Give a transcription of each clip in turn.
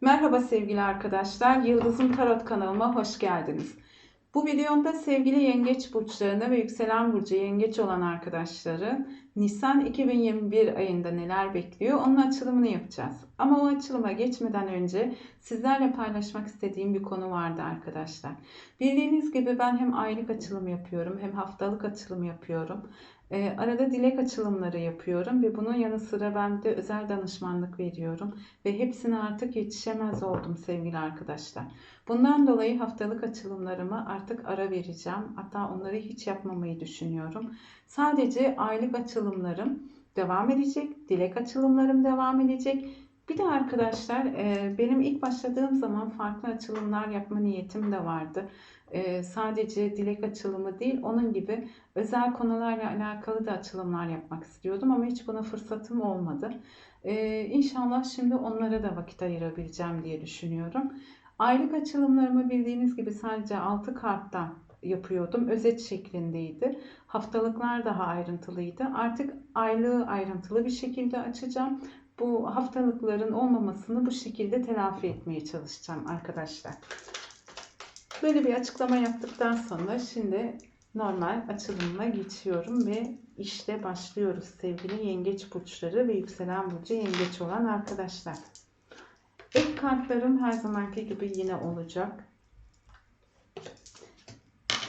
Merhaba sevgili arkadaşlar. Yıldızım Tarot kanalıma hoş geldiniz. Bu videomda sevgili yengeç burçlarına ve yükselen burcu yengeç olan arkadaşları Nisan 2021 ayında neler bekliyor onun açılımını yapacağız. Ama o açılıma geçmeden önce sizlerle paylaşmak istediğim bir konu vardı arkadaşlar. Bildiğiniz gibi ben hem aylık açılım yapıyorum hem haftalık açılım yapıyorum. E, arada dilek açılımları yapıyorum ve bunun yanı sıra ben de özel danışmanlık veriyorum ve hepsine artık yetişemez oldum sevgili arkadaşlar. Bundan dolayı haftalık açılımlarımı artık ara vereceğim. Hatta onları hiç yapmamayı düşünüyorum. Sadece aylık açılımlarım devam edecek, dilek açılımlarım devam edecek. Bir de arkadaşlar e, benim ilk başladığım zaman farklı açılımlar yapma niyetim de vardı. E, sadece dilek açılımı değil onun gibi özel konularla alakalı da açılımlar yapmak istiyordum ama hiç buna fırsatım olmadı. E, inşallah şimdi onlara da vakit ayırabileceğim diye düşünüyorum. Aylık açılımlarımı bildiğiniz gibi sadece 6 karttan yapıyordum. Özet şeklindeydi. Haftalıklar daha ayrıntılıydı. Artık aylığı ayrıntılı bir şekilde açacağım. Bu haftalıkların olmamasını bu şekilde telafi etmeye çalışacağım arkadaşlar. Böyle bir açıklama yaptıktan sonra şimdi normal açılımına geçiyorum ve işte başlıyoruz sevgili yengeç burçları ve yükselen burcu yengeç olan arkadaşlar. Ek kartlarım her zamanki gibi yine olacak.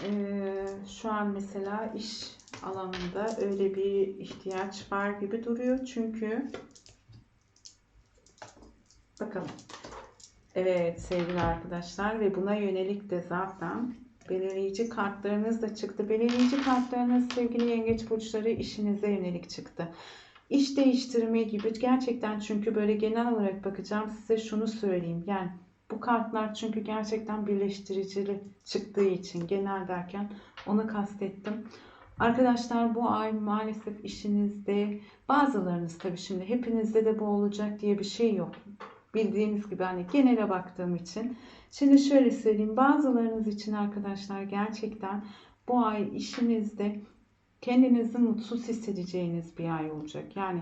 Ee, şu an mesela iş alanında öyle bir ihtiyaç var gibi duruyor. Çünkü bakalım. Evet sevgili arkadaşlar ve buna yönelik de zaten belirleyici kartlarınız da çıktı. Belirleyici kartlarınız sevgili yengeç burçları işinize yönelik çıktı. İş değiştirme gibi gerçekten çünkü böyle genel olarak bakacağım size şunu söyleyeyim. Yani bu kartlar çünkü gerçekten birleştiricili çıktığı için genel derken onu kastettim. Arkadaşlar bu ay maalesef işinizde bazılarınız tabii şimdi hepinizde de bu olacak diye bir şey yok. Bildiğiniz gibi hani genele baktığım için. Şimdi şöyle söyleyeyim bazılarınız için arkadaşlar gerçekten bu ay işinizde kendinizi mutsuz hissedeceğiniz bir ay olacak. Yani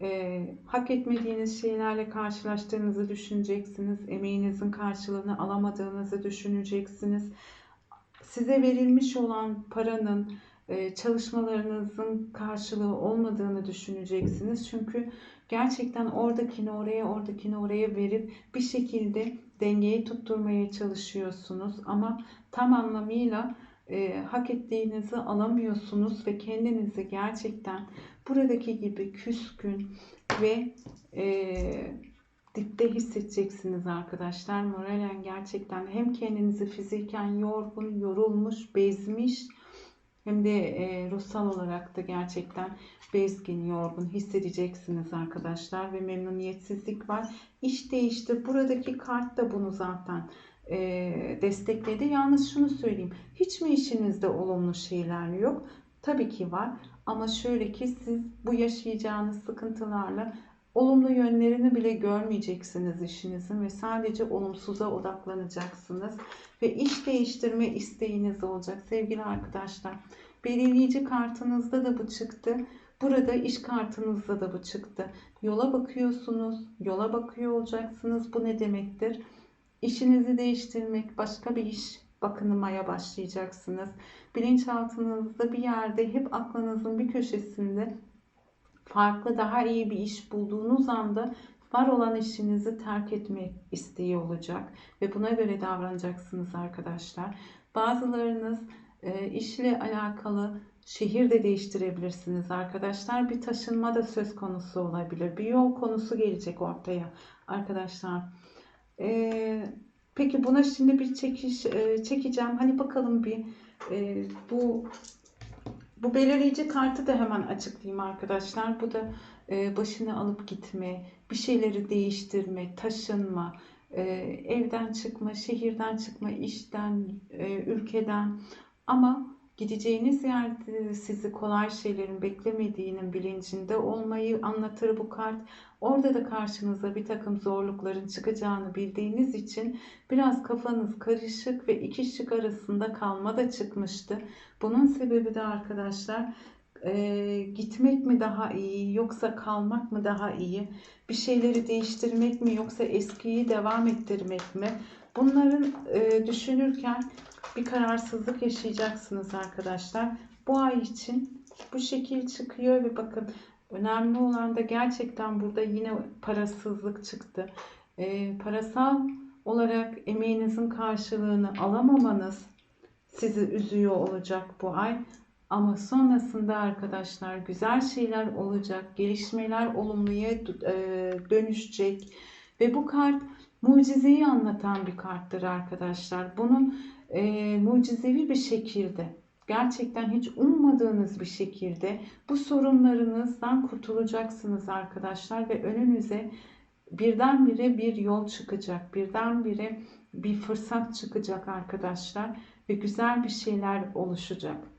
e, hak etmediğiniz şeylerle karşılaştığınızı düşüneceksiniz. Emeğinizin karşılığını alamadığınızı düşüneceksiniz. Size verilmiş olan paranın, çalışmalarınızın karşılığı olmadığını düşüneceksiniz. Çünkü gerçekten oradakini oraya, oradakini oraya verip bir şekilde dengeyi tutturmaya çalışıyorsunuz. Ama tam anlamıyla e, hak ettiğinizi alamıyorsunuz ve kendinizi gerçekten buradaki gibi küskün ve e, dipte hissedeceksiniz arkadaşlar. Moralen gerçekten hem kendinizi fiziken yorgun, yorulmuş, bezmiş hem de e, ruhsal olarak da gerçekten bezgin, yorgun hissedeceksiniz arkadaşlar ve memnuniyetsizlik var. İş değişti. Buradaki kart da bunu zaten e, destekledi. Yalnız şunu söyleyeyim. Hiç mi işinizde olumlu şeyler yok? Tabii ki var. Ama şöyle ki siz bu yaşayacağınız sıkıntılarla olumlu yönlerini bile görmeyeceksiniz işinizin ve sadece olumsuza odaklanacaksınız ve iş değiştirme isteğiniz olacak sevgili arkadaşlar. Belirleyici kartınızda da bu çıktı. Burada iş kartınızda da bu çıktı. Yola bakıyorsunuz, yola bakıyor olacaksınız. Bu ne demektir? İşinizi değiştirmek, başka bir iş bakınmaya başlayacaksınız. Bilinçaltınızda bir yerde hep aklınızın bir köşesinde farklı daha iyi bir iş bulduğunuz anda var olan işinizi terk etme isteği olacak ve buna göre davranacaksınız arkadaşlar. Bazılarınız e, işle alakalı şehir de değiştirebilirsiniz arkadaşlar. Bir taşınma da söz konusu olabilir. Bir yol konusu gelecek ortaya arkadaşlar. E, peki buna şimdi bir çekiş e, çekeceğim. Hani bakalım bir bu bu belirleyici kartı da hemen açıklayayım arkadaşlar. Bu da e, başını alıp gitme, bir şeyleri değiştirme, taşınma, e, evden çıkma, şehirden çıkma, işten, e, ülkeden. Ama gideceğiniz yerde sizi kolay şeylerin beklemediğinin bilincinde olmayı anlatır bu kart. Orada da karşınıza bir takım zorlukların çıkacağını bildiğiniz için biraz kafanız karışık ve iki şık arasında kalma da çıkmıştı. Bunun sebebi de arkadaşlar e, gitmek mi daha iyi yoksa kalmak mı daha iyi? Bir şeyleri değiştirmek mi yoksa eskiyi devam ettirmek mi? Bunların e, düşünürken bir kararsızlık yaşayacaksınız arkadaşlar. Bu ay için bu şekil çıkıyor ve bakın önemli olan da gerçekten burada yine parasızlık çıktı. E, parasal olarak emeğinizin karşılığını alamamanız sizi üzüyor olacak bu ay. Ama sonrasında arkadaşlar güzel şeyler olacak, gelişmeler olumluya e, dönüşecek ve bu kart mucizeyi anlatan bir karttır arkadaşlar. Bunun e, mucizevi bir şekilde gerçekten hiç ummadığınız bir şekilde bu sorunlarınızdan kurtulacaksınız arkadaşlar ve önünüze birdenbire bir yol çıkacak. Birdenbire bir fırsat çıkacak arkadaşlar ve güzel bir şeyler oluşacak.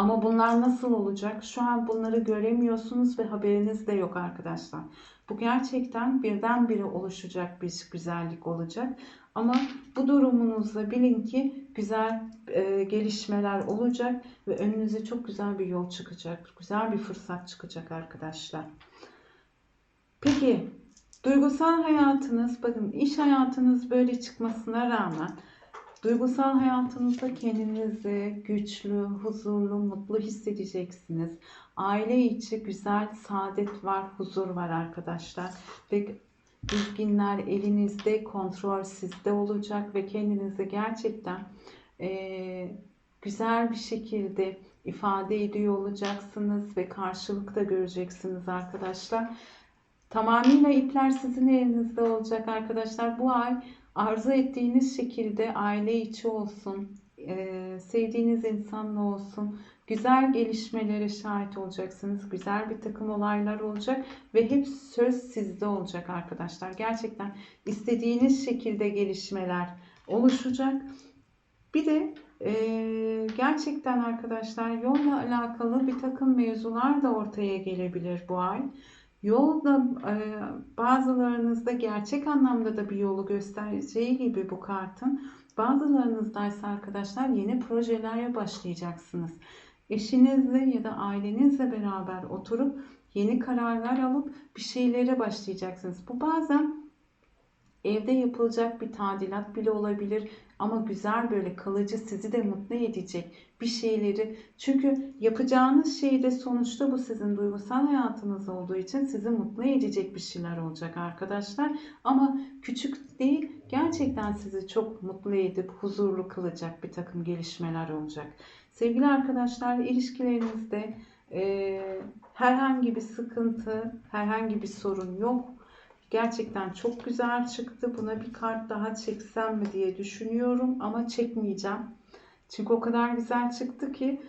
Ama bunlar nasıl olacak? Şu an bunları göremiyorsunuz ve haberiniz de yok arkadaşlar. Bu gerçekten birdenbire oluşacak bir güzellik olacak. Ama bu durumunuzda bilin ki güzel e, gelişmeler olacak ve önünüze çok güzel bir yol çıkacak. Güzel bir fırsat çıkacak arkadaşlar. Peki duygusal hayatınız, bakın iş hayatınız böyle çıkmasına rağmen Duygusal hayatınızda kendinizi güçlü, huzurlu, mutlu hissedeceksiniz. Aile içi güzel saadet var, huzur var arkadaşlar. Ve dizginler elinizde, kontrol sizde olacak ve kendinizi gerçekten e, güzel bir şekilde ifade ediyor olacaksınız ve karşılıkta göreceksiniz arkadaşlar. Tamamıyla ipler sizin elinizde olacak arkadaşlar. Bu ay arzu ettiğiniz şekilde aile içi olsun, e, sevdiğiniz insanla olsun, güzel gelişmelere şahit olacaksınız. Güzel bir takım olaylar olacak ve hep söz sizde olacak arkadaşlar. Gerçekten istediğiniz şekilde gelişmeler oluşacak. Bir de e, gerçekten arkadaşlar yolla alakalı bir takım mevzular da ortaya gelebilir bu ay. Yolda e, bazılarınızda gerçek anlamda da bir yolu göstereceği gibi bu kartın bazılarınızda ise arkadaşlar yeni projelere başlayacaksınız. Eşinizle ya da ailenizle beraber oturup yeni kararlar alıp bir şeylere başlayacaksınız. Bu bazen evde yapılacak bir tadilat bile olabilir ama güzel böyle kalıcı sizi de mutlu edecek bir şeyleri. Çünkü yapacağınız şey de sonuçta bu sizin duygusal hayatınız olduğu için sizi mutlu edecek bir şeyler olacak arkadaşlar. Ama küçük değil gerçekten sizi çok mutlu edip huzurlu kılacak bir takım gelişmeler olacak. Sevgili arkadaşlar ilişkilerinizde e, herhangi bir sıkıntı, herhangi bir sorun yok Gerçekten çok güzel çıktı. Buna bir kart daha çeksem mi diye düşünüyorum ama çekmeyeceğim. Çünkü o kadar güzel çıktı ki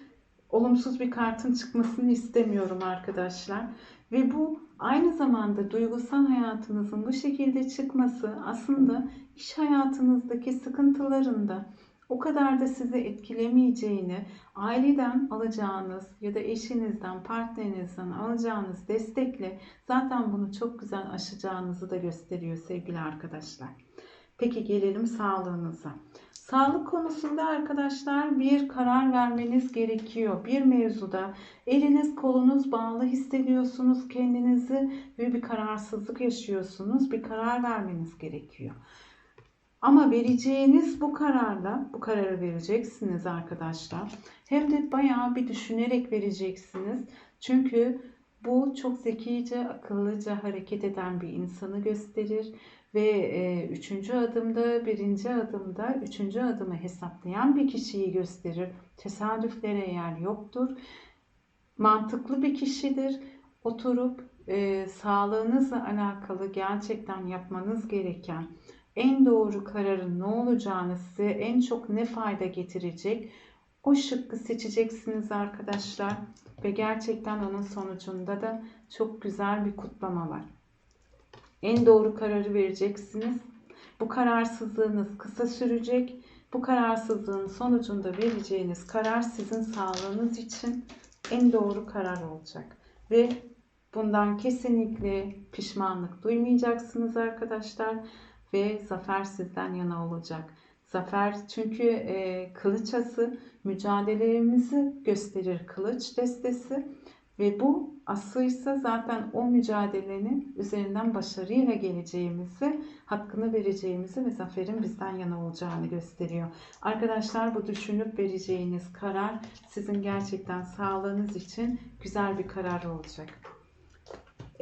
olumsuz bir kartın çıkmasını istemiyorum arkadaşlar. Ve bu aynı zamanda duygusal hayatınızın bu şekilde çıkması aslında iş hayatınızdaki sıkıntılarında o kadar da sizi etkilemeyeceğini, aileden alacağınız ya da eşinizden, partnerinizden alacağınız destekle zaten bunu çok güzel aşacağınızı da gösteriyor sevgili arkadaşlar. Peki gelelim sağlığınıza. Sağlık konusunda arkadaşlar bir karar vermeniz gerekiyor. Bir mevzuda eliniz kolunuz bağlı hissediyorsunuz kendinizi ve bir kararsızlık yaşıyorsunuz. Bir karar vermeniz gerekiyor. Ama vereceğiniz bu kararla, bu kararı vereceksiniz arkadaşlar. Hem de bayağı bir düşünerek vereceksiniz. Çünkü bu çok zekice, akıllıca hareket eden bir insanı gösterir. Ve e, üçüncü adımda, birinci adımda, üçüncü adımı hesaplayan bir kişiyi gösterir. Tesadüflere yer yoktur. Mantıklı bir kişidir. Oturup e, sağlığınızla alakalı gerçekten yapmanız gereken en doğru kararın ne olacağını size en çok ne fayda getirecek o şıkkı seçeceksiniz arkadaşlar ve gerçekten onun sonucunda da çok güzel bir kutlama var. En doğru kararı vereceksiniz. Bu kararsızlığınız kısa sürecek. Bu kararsızlığın sonucunda vereceğiniz karar sizin sağlığınız için en doğru karar olacak. Ve bundan kesinlikle pişmanlık duymayacaksınız arkadaşlar ve zafer sizden yana olacak. Zafer çünkü e, kılıç ası mücadelelerimizi gösterir kılıç destesi ve bu asıysa zaten o mücadelenin üzerinden başarıyla geleceğimizi, hakkını vereceğimizi ve zaferin bizden yana olacağını gösteriyor. Arkadaşlar bu düşünüp vereceğiniz karar sizin gerçekten sağlığınız için güzel bir karar olacak.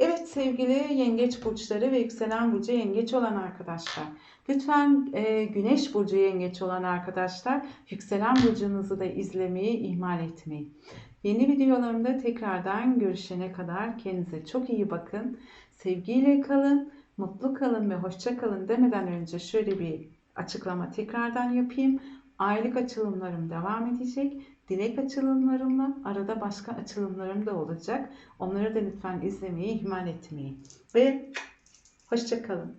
Evet sevgili yengeç burçları ve yükselen burcu yengeç olan arkadaşlar. Lütfen e, güneş burcu yengeç olan arkadaşlar yükselen burcunuzu da izlemeyi ihmal etmeyin. Yeni videolarımda tekrardan görüşene kadar kendinize çok iyi bakın. Sevgiyle kalın, mutlu kalın ve hoşça kalın demeden önce şöyle bir açıklama tekrardan yapayım. Aylık açılımlarım devam edecek. Dilek açılımlarımla arada başka açılımlarım da olacak. Onları da lütfen izlemeyi ihmal etmeyin. Ve hoşça kalın.